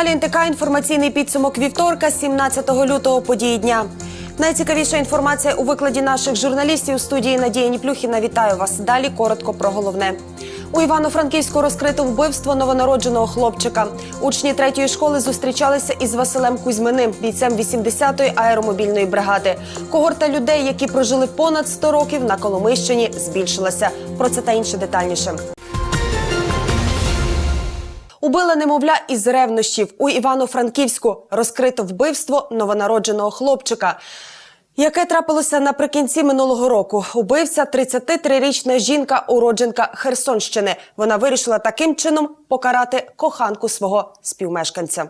каналі НТК інформаційний підсумок вівторка, 17 лютого. Події дня. Найцікавіша інформація у викладі наших журналістів у студії Надія Ніплюхіна. Вітаю вас. Далі коротко про головне. У Івано-Франківську розкрито вбивство новонародженого хлопчика. Учні третьої школи зустрічалися із Василем Кузьминим, бійцем 80-ї аеромобільної бригади. Когорта людей, які прожили понад 100 років на Коломийщині, збільшилася. Про це та інше детальніше. Убила немовля із ревнощів у Івано-Франківську. Розкрито вбивство новонародженого хлопчика. Яке трапилося наприкінці минулого року? Убивця 33-річна жінка, уродженка Херсонщини. Вона вирішила таким чином покарати коханку свого співмешканця.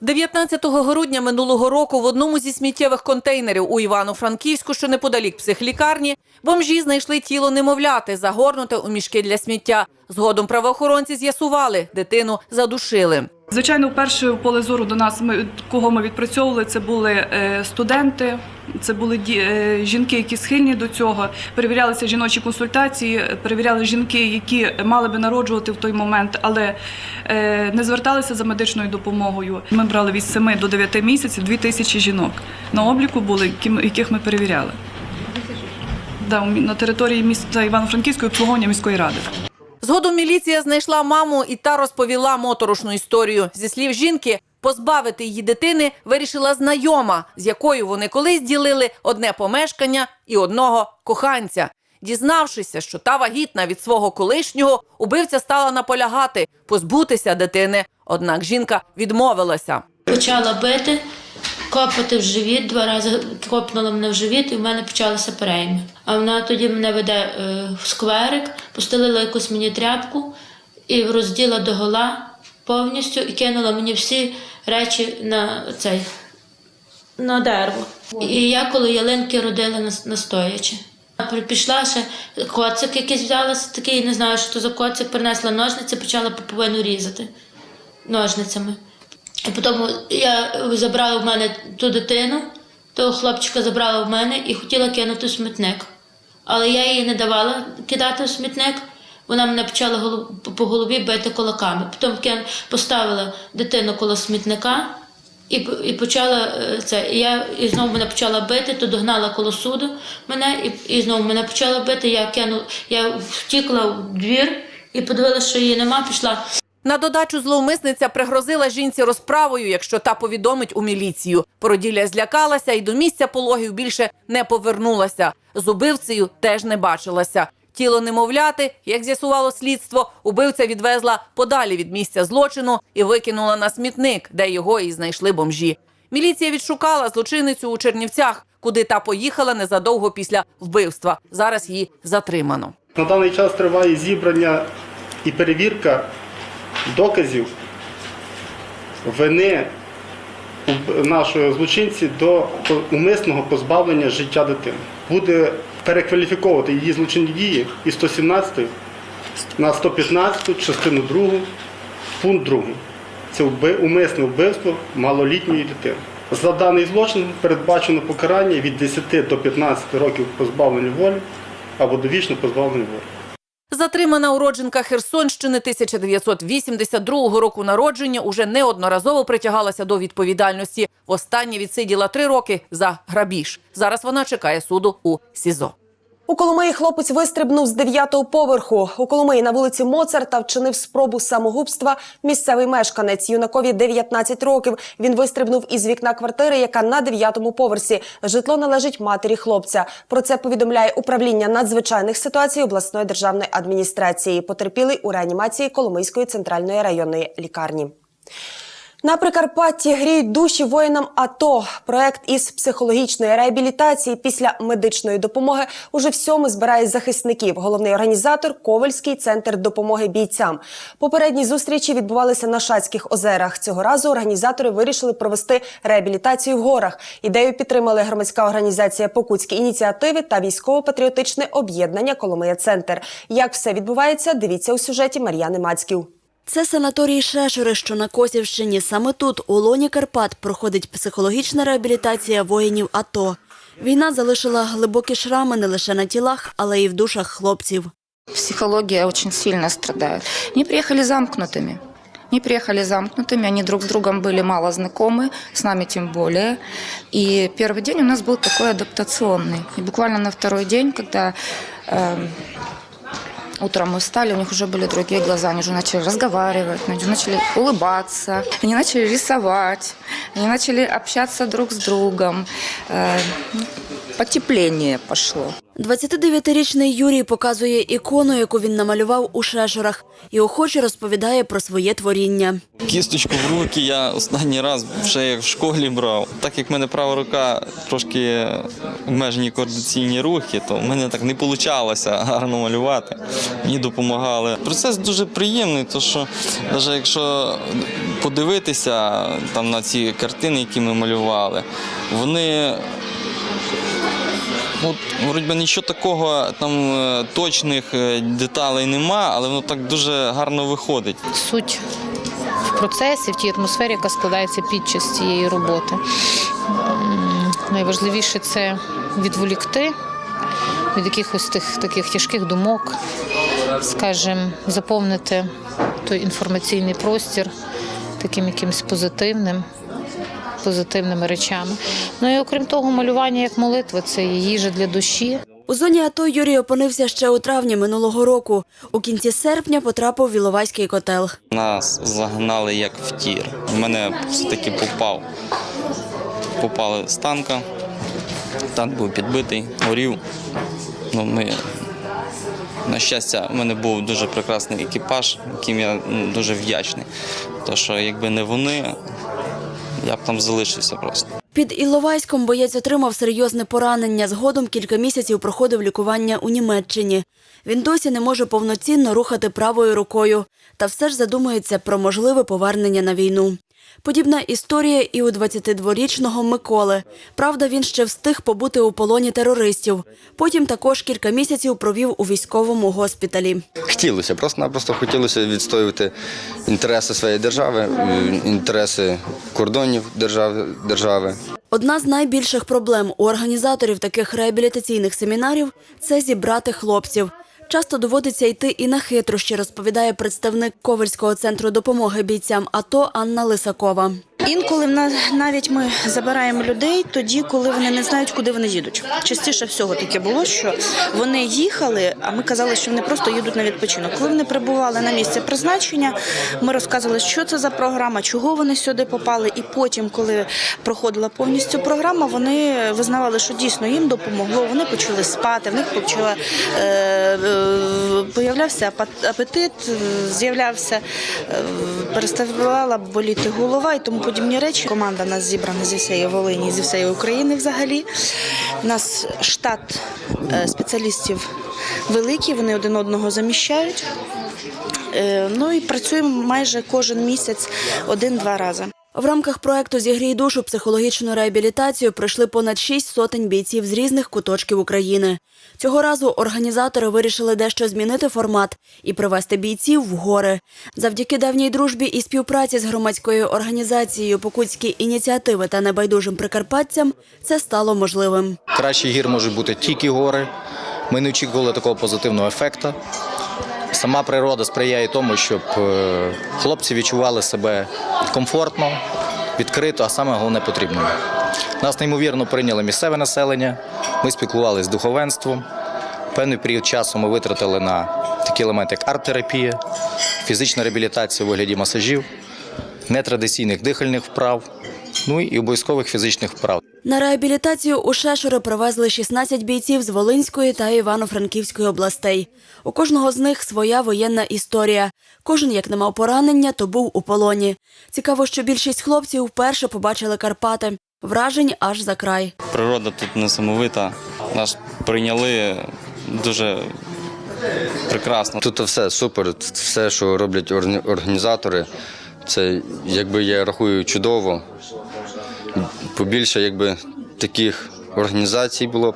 19 грудня минулого року в одному зі сміттєвих контейнерів у Івано-Франківську, що неподалік психлікарні, бомжі знайшли тіло немовляти, загорнуте у мішки для сміття. Згодом правоохоронці з'ясували, дитину задушили. Звичайно, вперше в поле зору до нас кого ми відпрацьовували. Це були е, студенти, це були е, жінки, які схильні до цього. Перевірялися жіночі консультації, перевіряли жінки, які мали би народжувати в той момент, але е, не зверталися за медичною допомогою. Ми брали від 7 до 9 місяців 2 тисячі жінок на обліку були, яких ми перевіряли. Да, на території міста Івано-Франківської обслуговування міської ради. Згодом міліція знайшла маму і та розповіла моторошну історію. Зі слів жінки, позбавити її дитини вирішила знайома, з якою вони колись ділили одне помешкання і одного коханця. Дізнавшися, що та вагітна від свого колишнього, убивця стала наполягати позбутися дитини. Однак жінка відмовилася. Почала бити, копати в живіт, два рази копнула мене в живіт, і в мене почалися перейми. А вона тоді мене веде е, в скверик, постелила якусь мені тряпку і розділа до гола повністю і кинула мені всі речі на цей на дерево. І я коло ялинки родила нас- настоячи. При- Пішла ще коцик якийсь взяла, такий, не знаю, що то за коцик, принесла ножниці, почала поповину різати ножницями. І потім я забрала в мене ту дитину, того хлопчика забрала в мене і хотіла кинути смітник. Але я її не давала кидати в смітник. Вона мене почала по голові бити кулаками. Потім поставила дитину коло смітника і, і почала е, це. І я і знову мене почала бити, то догнала коло суду мене, і, і знову мене почала бити. Я кину, я втікла в двір і подивилася, що її нема, пішла. На додачу зловмисниця пригрозила жінці розправою, якщо та повідомить у міліцію. Породілля злякалася і до місця пологів більше не повернулася. З убивцею теж не бачилася. Тіло немовляти, як з'ясувало слідство, убивця відвезла подалі від місця злочину і викинула на смітник, де його і знайшли бомжі. Міліція відшукала злочиницю у Чернівцях, куди та поїхала незадовго після вбивства. Зараз її затримано. На даний час триває зібрання і перевірка доказів вини нашої злочинці до умисного позбавлення життя дитини. Буде перекваліфіковувати її злочинні дії із 117 на 115 частину 2, пункт 2. Це умисне вбивство малолітньої дитини. За даний злочин передбачено покарання від 10 до 15 років позбавлення волі або довічно позбавлення волі. Затримана уродженка Херсонщини 1982 року народження уже неодноразово притягалася до відповідальності. Востаннє відсиділа три роки за грабіж. Зараз вона чекає суду у СІЗО. У Коломиї хлопець вистрибнув з дев'ятого поверху. У Коломиї на вулиці Моцарта вчинив спробу самогубства місцевий мешканець. Юнакові 19 років. Він вистрибнув із вікна квартири, яка на дев'ятому поверсі. Житло належить матері хлопця. Про це повідомляє управління надзвичайних ситуацій обласної державної адміністрації. Потерпілий у реанімації Коломийської центральної районної лікарні. На Прикарпатті гріють душі воїнам АТО. Проект із психологічної реабілітації після медичної допомоги уже всьому збирає захисників. Головний організатор Ковальський центр допомоги бійцям. Попередні зустрічі відбувалися на Шацьких озерах. Цього разу організатори вирішили провести реабілітацію в горах. Ідею підтримали громадська організація Покутські ініціативи та військово-патріотичне об'єднання Коломия Центр. Як все відбувається, дивіться у сюжеті Мар'яни Мацьків. Це санаторій Шешори, що на Косівщині. Саме тут, у лоні Карпат, проходить психологічна реабілітація воїнів АТО. Війна залишила глибокі шрами не лише на тілах, але й в душах хлопців. Психология очень сильно страдает. Они приехали замкнутыми. Они приехали замкнутыми, они друг с другом были мало знакомы, с нами тем более. И первый день у нас был такой адаптационный. И буквально на второй день, когда эм, утром мы встали, у них уже были другие глаза, они уже начали разговаривать, они уже начали улыбаться, они начали рисовать, они начали общаться друг с другом. Потепление пошло. 29-річний Юрій показує ікону, яку він намалював у Шешорах, і охоче розповідає про своє творіння. Кісточку в руки я останній раз ще як в школі брав. Так як в мене права рука трошки обмежені координаційні рухи, то в мене так не вийшло гарно малювати. Мені допомагали. Процес дуже приємний, тому що навіть якщо подивитися там на ці картини, які ми малювали, вони Ну, вроді би нічого такого там е, точних е, деталей нема, але воно так дуже гарно виходить. суть в процесі, в тій атмосфері, яка складається під час цієї роботи. Найважливіше це відволікти від якихось тих таких тяжких думок, скажімо, заповнити той інформаційний простір таким якимось позитивним. Позитивними речами. Ну і окрім того, малювання як молитва це їжа для душі. У зоні АТО Юрій опинився ще у травні минулого року. У кінці серпня потрапив в Іловайський котел. Нас загнали як в тір. В мене все-таки попав. Попали з танка. Танк був підбитий, горів. Ну, ми, на щастя, в мене був дуже прекрасний екіпаж, яким я ну, дуже вдячний. Тому що якби не вони, я б там залишився просто. Під Іловайськом боєць отримав серйозне поранення. Згодом кілька місяців проходив лікування у Німеччині. Він досі не може повноцінно рухати правою рукою, та все ж задумується про можливе повернення на війну. Подібна історія і у 22-річного Миколи. Правда, він ще встиг побути у полоні терористів. Потім також кілька місяців провів у військовому госпіталі. Хотілося, просто-напросто хотілося відстоювати інтереси своєї держави, інтереси кордонів держави. держави. Одна з найбільших проблем у організаторів таких реабілітаційних семінарів це зібрати хлопців. Часто доводиться йти і на хитрощі, розповідає представник Ковальського центру допомоги бійцям АТО Анна Лисакова. Інколи навіть ми забираємо людей тоді, коли вони не знають, куди вони їдуть. Частіше всього таке було, що вони їхали, а ми казали, що вони просто їдуть на відпочинок. Коли вони прибували на місце призначення, ми розказували, що це за програма, чого вони сюди попали. І потім, коли проходила повністю програма, вони визнавали, що дійсно їм допомогло. Вони почали спати, в них почала е, е, появлявся апетит, з'являвся, е, переставала боліти голова і тому подібні речі. Команда нас зібрана зі всієї Волині, зі всієї України взагалі. У нас штат е, спеціалістів великий, вони один одного заміщають. Е, Ну і працюємо майже кожен місяць один-два рази. В рамках проекту «Зігрій душу» психологічну реабілітацію пройшли понад шість сотень бійців з різних куточків України. Цього разу організатори вирішили дещо змінити формат і привести бійців в гори. Завдяки давній дружбі і співпраці з громадською організацією «Покутські ініціативи» та небайдужим прикарпатцям це стало можливим. Кращий гір можуть бути тільки гори. Ми не очікували такого позитивного ефекту. Сама природа сприяє тому, щоб е, хлопці відчували себе комфортно, відкрито, а саме головне потрібно. Нас неймовірно прийняло місцеве населення. Ми спілкувалися з духовенством. Певний період часу ми витратили на такі елементи, як арт-терапія, фізична реабілітація у вигляді масажів, нетрадиційних дихальних вправ, ну і обов'язкових фізичних вправ. На реабілітацію у Шешури привезли 16 бійців з Волинської та Івано-Франківської областей. У кожного з них своя воєнна історія. Кожен, як не мав поранення, то був у полоні. Цікаво, що більшість хлопців вперше побачили Карпати. Вражень аж за край. Природа тут несамовита. Нас прийняли дуже прекрасно. Тут все супер, все, що роблять організатори, це якби я рахую чудово. Побільше якби таких організацій було б.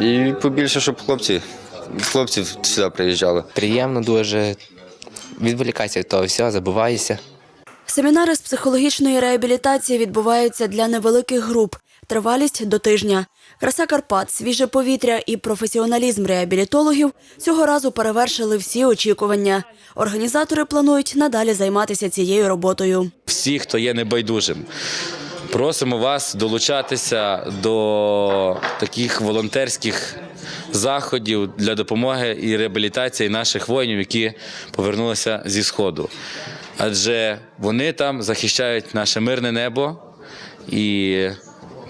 І побільше, щоб хлопці, хлопців сюди приїжджали. Приємно дуже відволікайся від того всього, забуваєшся. Семінари з психологічної реабілітації відбуваються для невеликих груп. Тривалість до тижня. Краса Карпат, свіже повітря і професіоналізм реабілітологів цього разу перевершили всі очікування. Організатори планують надалі займатися цією роботою. всі, хто є небайдужим. Просимо вас долучатися до таких волонтерських заходів для допомоги і реабілітації наших воїнів, які повернулися зі сходу. Адже вони там захищають наше мирне небо і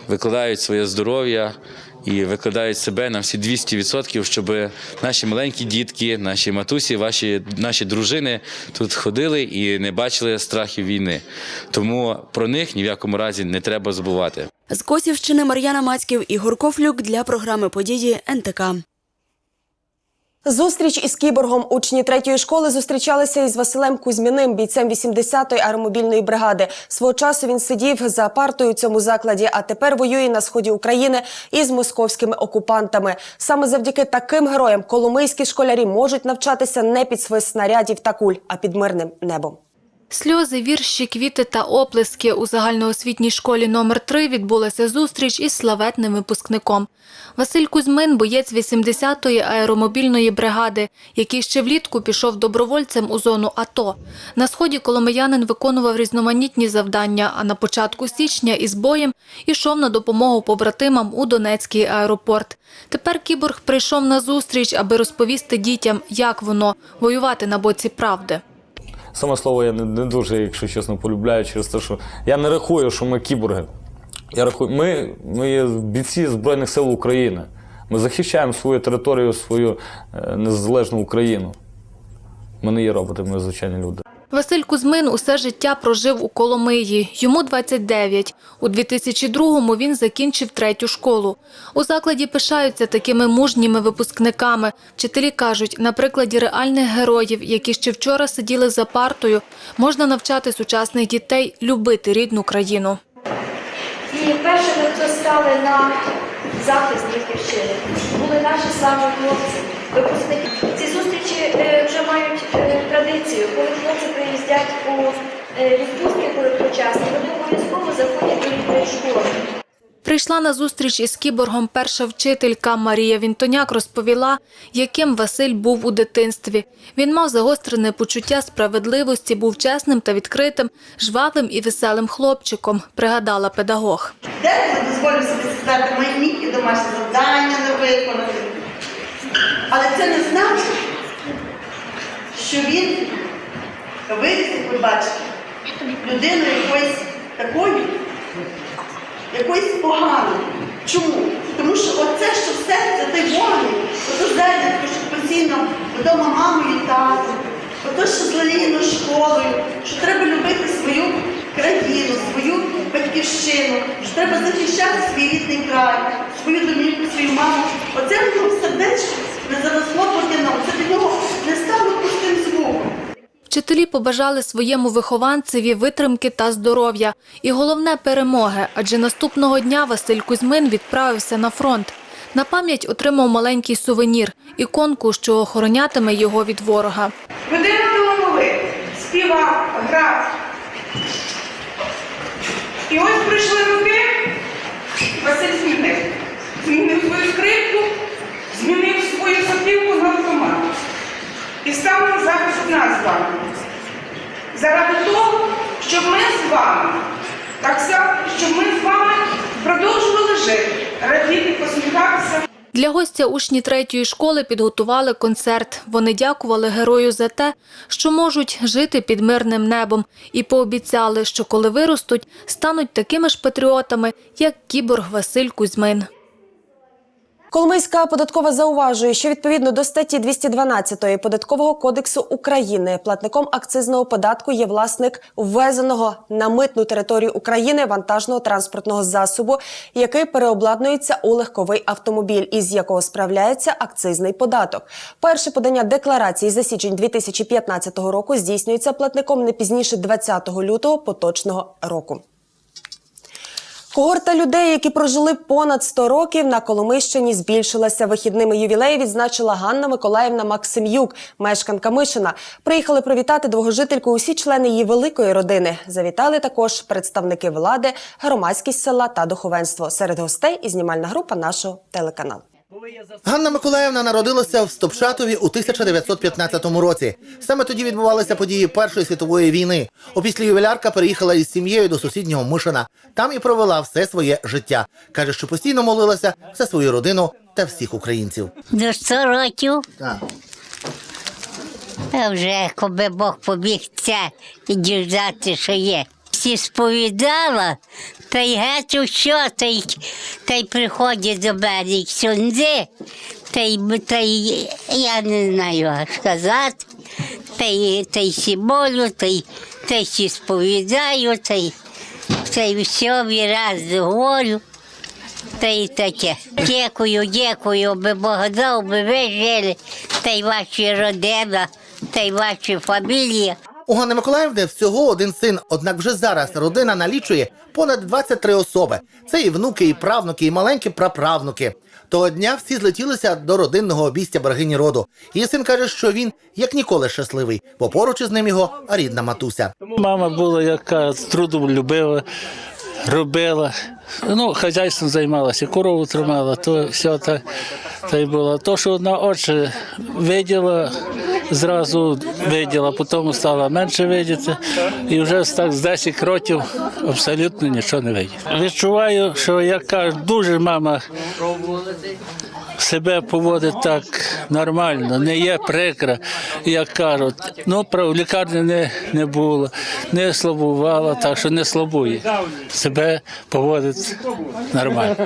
викладають своє здоров'я і викладають себе на всі 200%, щоб наші маленькі дітки, наші матусі, ваші, наші дружини тут ходили і не бачили страхів війни. Тому про них ні в якому разі не треба забувати. З Косівщини Мар'яна Мацьків Ігор Кофлюк для програми події НТК. Зустріч із кіборгом учні третьої школи зустрічалися із Василем Кузьміним, бійцем 80-ї аеромобільної бригади. Свого часу він сидів за партою у цьому закладі, а тепер воює на сході України із московськими окупантами. Саме завдяки таким героям коломийські школярі можуть навчатися не під свист снарядів та куль, а під мирним небом. Сльози, вірші, квіти та оплески у загальноосвітній школі номер 3 відбулася зустріч із славетним випускником. Василь Кузьмин, боєць 80-ї аеромобільної бригади, який ще влітку пішов добровольцем у зону АТО. На сході коломиянин виконував різноманітні завдання, а на початку січня із боєм ішов на допомогу побратимам у Донецький аеропорт. Тепер кіборг прийшов на зустріч, аби розповісти дітям, як воно воювати на боці правди. Саме слово я не, не дуже, якщо чесно, полюбляю через те, що я не рахую, що ми кіборги. Я рахую, ми, ми є бійці Збройних сил України. Ми захищаємо свою територію, свою е, незалежну Україну. Ми не є роботи, ми звичайні люди. Василь Кузьмин усе життя прожив у Коломиї. Йому 29. У 2002-му він закінчив третю школу. У закладі пишаються такими мужніми випускниками. Вчителі кажуть, на прикладі реальних героїв, які ще вчора сиділи за партою, можна навчати сучасних дітей любити рідну країну. І першими, хто стали на захист батьківщини, були наші самі хлопці, випускники. Ці е, вже мають е, традицію. Коли хлопці приїздять у е, відпустки короткочасні, вони обов'язково заходять до рідної школи. Прийшла на зустріч із кіборгом перша вчителька Марія Вінтоняк розповіла, яким Василь був у дитинстві. Він мав загострене почуття справедливості, був чесним та відкритим, жвавим і веселим хлопчиком, пригадала педагог. Деколи дозволю собі сказати, мої міг і домашні завдання не виконати. Але це не значить, що він виріс, ви бачите, людиною якоїсь такої, якоїсь поганої. Чому? Тому що оце, що в серці той вогник, ото знаєте, що постійно вдома мамою і татом, ото що з Лаліною школою, що треба любити свою країну, свою батьківщину, що треба захищати свій рідний край, свою домівку, свою маму. Оце в нього не заросло потяном, це для нього не стало пустим звуком. Вчителі побажали своєму вихованцеві витримки та здоров'я. І головне перемоги, адже наступного дня Василь Кузьмин відправився на фронт. На пам'ять отримав маленький сувенір – іконку, що охоронятиме його від ворога. Людина талановита, співав, грав. І ось прийшли роки, Василь змінив. Змінив свою скрипку, змінив свою сопілку на автомат. І на захист нас з вами. Заради того, щоб ми з вами, так само, щоб ми з вами продовжували жити, радіти, посміхатися. Для гостя учні третьої школи підготували концерт. Вони дякували герою за те, що можуть жити під мирним небом, і пообіцяли, що коли виростуть, стануть такими ж патріотами, як кіборг Василь Кузьмин. Коломийська податкова зауважує, що відповідно до статті 212 податкового кодексу України платником акцизного податку є власник ввезеного на митну територію України вантажного транспортного засобу, який переобладнується у легковий автомобіль, із якого справляється акцизний податок. Перше подання декларації за січень 2015 року здійснюється платником не пізніше 20 лютого поточного року. Когорта людей, які прожили понад 100 років на Коломищині, збільшилася. Вихідними ювілеї відзначила Ганна Миколаївна Максим'юк, мешканка Мишина. Приїхали привітати довгожительку усі члени її великої родини. Завітали також представники влади, громадськість села та духовенство. Серед гостей і знімальна група нашого телеканалу. Ганна Миколаївна народилася в Стопшатові у 1915 році. Саме тоді відбувалися події Першої світової війни. Опісля ювілярка переїхала із сім'єю до сусіднього Мишина. Там і провела все своє життя. Каже, що постійно молилася за свою родину та всіх українців. До 100 років. Так. А вже коби Бог побіг це і діждати, що є. Всі сповідала, та й геть ущо, та й, та й приходять до мене сюди, та й, та й я не знаю, як сказати, та й, та й сі та й, та й сповідаю, та й, та й все віраз говорю. Та й таке. Дякую, дякую, би Бог дав, би ви жили, та й ваші родина, та й ваші фамілії. У Ганни Миколаївни всього один син, однак вже зараз родина налічує понад 23 особи. Це і внуки, і правнуки, і маленькі праправнуки. Того дня всі злетілися до родинного обійстя берегині роду. Її син каже, що він як ніколи щасливий, бо поруч із ним його рідна матуся. Мама була яка трудолюбива, робила. Ну, хазяйством займалася, корову тримала, то все так, та й було. То, що на очі виділа, зразу виділа, потім стала менше видіти. І вже так з 10 років абсолютно нічого не виділа. Відчуваю, що яка дуже мама себе поводить так нормально, не є прикра, як кажуть. Ну, в лікарні не, не було, не слабувала, так що не слабує. Себе поводить нормально.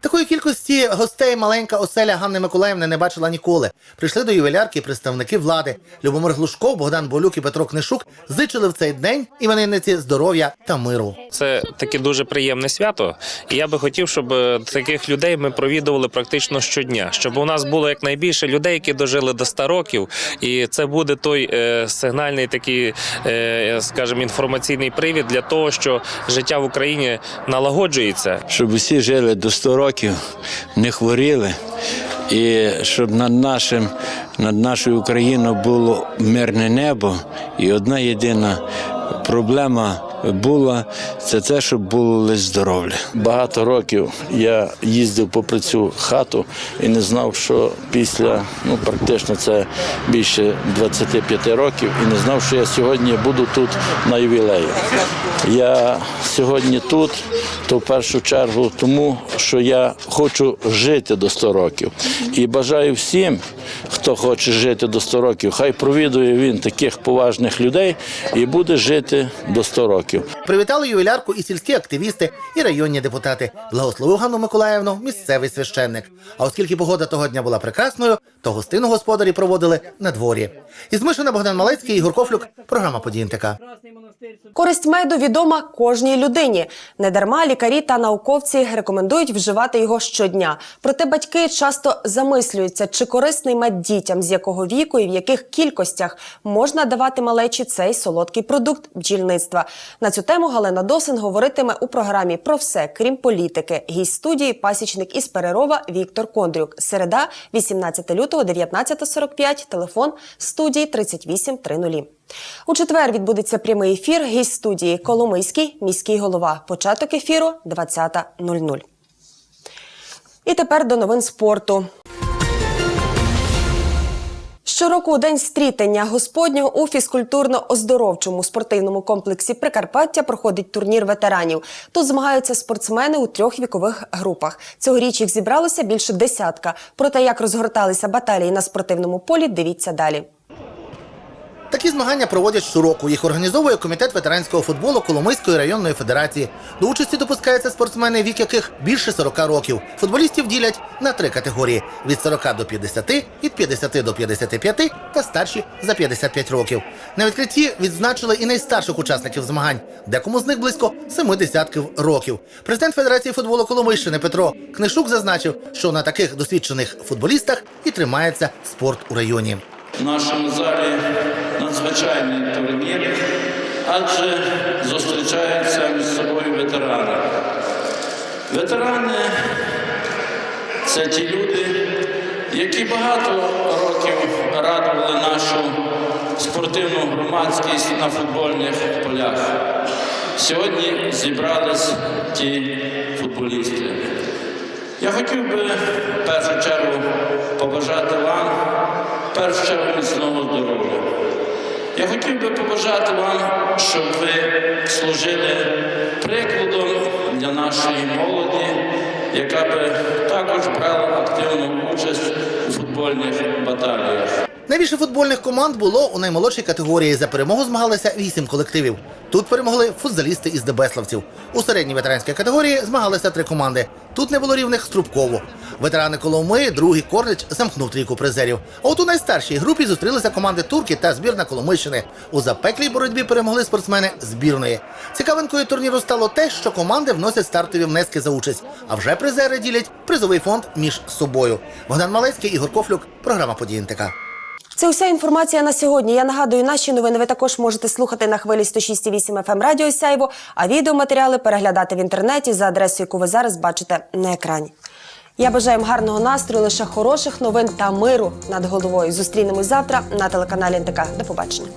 Такої кількості гостей маленька оселя Ганни Миколаївни не бачила ніколи. Прийшли до ювілярки представники влади. Любомир Глушков, Богдан Болюк і Петро Книшук зичили в цей день іменинниці здоров'я та миру. Це таке дуже приємне свято, і я би хотів, щоб е, таких людей ми провідували практично щодня, щоб у нас було якнайбільше людей, які дожили до 100 років, і це буде той е, сигнальний такий, е, скажімо, інформаційний привід для того, що життя в Україні налагоджується. щоб усі жили до 100 років, не хворіли, і щоб над нашим, над нашою Україною було мирне небо, і одна єдина проблема була це те, щоб було лише здоров'я. Багато років я їздив попри цю хату і не знав, що після ну практично це більше 25 років, і не знав, що я сьогодні буду тут на ювілеї. Я сьогодні тут, то в першу чергу тому, що я хочу жити до 100 років. І бажаю всім, хто хоче жити до 100 років, хай провідує він таких поважних людей і буде жити до 100 років. Привітали ювілярку і сільські активісти, і районні депутати. Благословив Ганну Миколаївну місцевий священник. А оскільки погода того дня була прекрасною, то гостину господарі проводили на дворі. Із Мишина Богдан Малецький, Ігор Кофлюк, програма «Події НТК». Користь меду відома кожній людині. Недарма лікарі та науковці рекомендують вживати його щодня. Проте батьки часто замислюються, чи корисний мед дітям, з якого віку і в яких кількостях можна давати малечі цей солодкий продукт бджільництва. На цю тему Галина Досин говоритиме у програмі про все, крім політики. Гість студії пасічник із Перерова Віктор Кондрюк. Середа, 18 лютого, 19.45. Телефон студії 3830. У четвер відбудеться прямий ефір. Гість студії Коломийський міський голова. Початок ефіру 20.00. І тепер до новин спорту. Щороку день стрітення Господнього у фізкультурно-оздоровчому спортивному комплексі Прикарпаття проходить турнір ветеранів. Тут змагаються спортсмени у трьох вікових групах. Цьогоріч їх зібралося більше десятка. Про те, як розгорталися баталії на спортивному полі, дивіться далі. Такі змагання проводять щороку. Їх організовує комітет ветеранського футболу Коломийської районної федерації. До участі допускаються спортсмени, вік яких більше 40 років. Футболістів ділять на три категорії: від 40 до 50, від 50 до 55 та старші за 55 років. На відкритті відзначили і найстарших учасників змагань, декому з них близько семи десятків років. Президент Федерації футболу Коломийщини Петро Книшук зазначив, що на таких досвідчених футболістах і тримається спорт у районі. В нашому залі надзвичайний турнір, адже зустрічаються між собою ветерани. Ветерани це ті люди, які багато років радували нашу спортивну громадськість на футбольних полях. Сьогодні зібрались ті футболісти. Я хотів би в першу чергу побажати вам, в першу чергу міцного здоров'я. Я хотів би побажати вам, щоб ви служили прикладом для нашої молоді, яка би також брала активну участь у футбольних баталіях. Найбільше футбольних команд було у наймолодшій категорії. За перемогу змагалися вісім колективів. Тут перемогли футзалісти із Дебеславців. У середній ветеранській категорії змагалися три команди. Тут не було рівних Струбково. Ветерани Коломи, другий Корнич замкнув трійку призерів. А от у найстаршій групі зустрілися команди Турки та збірна Коломийщини. У запеклій боротьбі перемогли спортсмени збірної. Цікавинкою турніру стало те, що команди вносять стартові внески за участь, а вже призери ділять призовий фонд між собою. Богдан Малецький, Ігор Кофлюк, програма «Події НТК». Це уся інформація на сьогодні. Я нагадую, наші новини ви також можете слухати на хвилі 106,8 FM Радіо Сяйво, а відеоматеріали переглядати в інтернеті за адресою, яку ви зараз бачите на екрані. Я бажаю вам гарного настрою, лише хороших новин та миру над головою. Зустрінемось завтра на телеканалі НТК. До побачення.